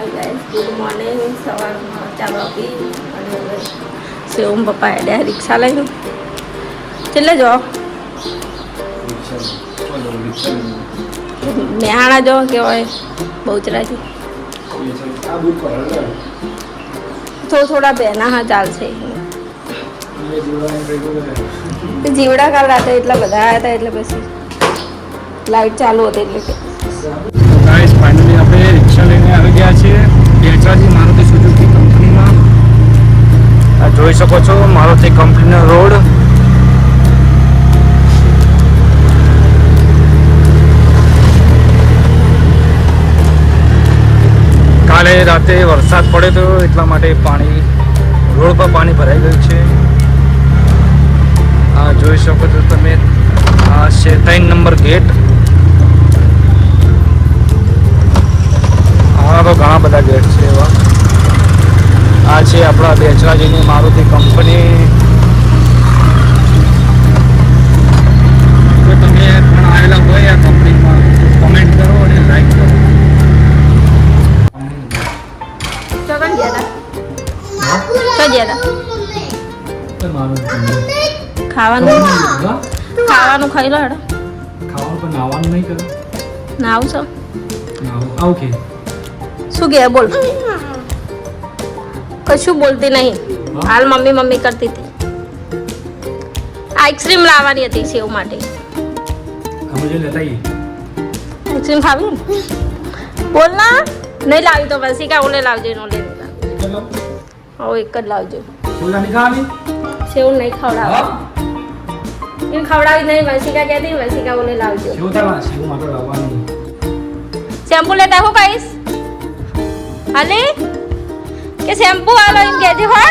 Hi guys પપ્પા એડ્યા રિક્ષા લઈને. છેલ્લે જો. મેહાણા જો કેવાય બહુચરાજી. થોડા થોડા બેના હા ચાલશે. જીવડા કાલ રાતે એટલા બધા આવ્યા હતા એટલે પછી લાઈટ ચાલુ હતી એટલે ગાઈસ ફાઇનલી આપણે રિક્ષા લઈને આવી ગયા છીએ. બેચરાજી મારુતિ સુઝુકી કંપનીમાં આ જોઈ શકો છો મારુતિ કંપનીનો રોડ. કાલે રાતે વરસાદ પડ્યો હતો એટલા માટે પાણી, રોડ પર પાણી ભરાઈ ગયું છે. આ જોઈ શકો છો તમે, આ છે નંબર ગેટ. આવા તો ઘણા બધા ગેટ છે એવા. આ છે આપણા બેચરાજીની મારુતિ કંપની. જો તમે પણ આવેલા હોય આ કંપનીમાં કમેન્ટ કરો અને લાઈક કરો. ખાવાનું? ખાવાનું ખાઈ લો હેડો. ખાવાનું પણ નાવાનું નહીં કરો. ના આવું છો? નાવું. આવું કે? શું કહે બોલ. કશું બોલતી નહીં. હાલ મમ્મી મમ્મી કરતી હતી. આઈસ્ક્રીમ લાવવાની હતી સેવ માટે. આઈસ્ક્રીમ ખાવી? બોલ ના. નહીં લાવી તો પછી કા ઓલે લાવજો નો લે હો એક જ લાવજો. સેવ નહીં ખવડાવ એ ખવડાવી નહીં વંશિકા કહેતી વંશિકા ઓલે લાવજો. લાવવાની. શેમ્પુ લેતા હું કહીશ હાલે કે શેમ્પુ આલો એમ કહેજે હો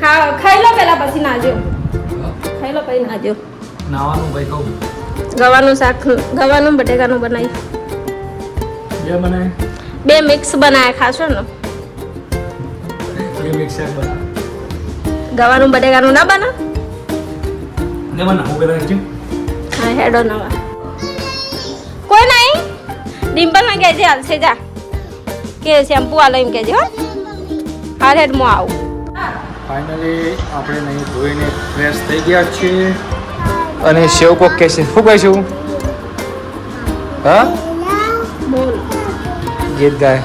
ખા ખાઈ લો પેલા પછી નાજો. ખાઈ લો પછી નાજો. નાવાનું ભાઈ કહું. ગવાનું શાક ગવાનું બટેકાનું બનાવી બે બનાય. બે મિક્સ બનાવ્યા ખાશો ને? બે મિક્સ શાક બના ગવાનું બટેકાનું ના બના? ને પેલા છે હા હેડો નવા. કોઈ નહીં. ડિમ્પલમાં કહેજે હાલશે જા કે શેમ્પુ આલો એમ કહેજે હો હાલ હેડ હું આવું ફાઇનલી આપણે નહીં ધોઈને ફ્રેશ થઈ ગયા છીએ। અને શેવ કોક કે છે શું કહીશું હા? બોલ। ગીત ગાય.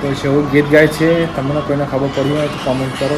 તો સેવ ગીત ગાય છે તમને કોઈને ખબર પડી હોય તો કોમેન્ટ કરો.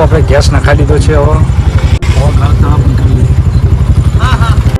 આપણે ગેસ નખાઈ દીધો છે હવે.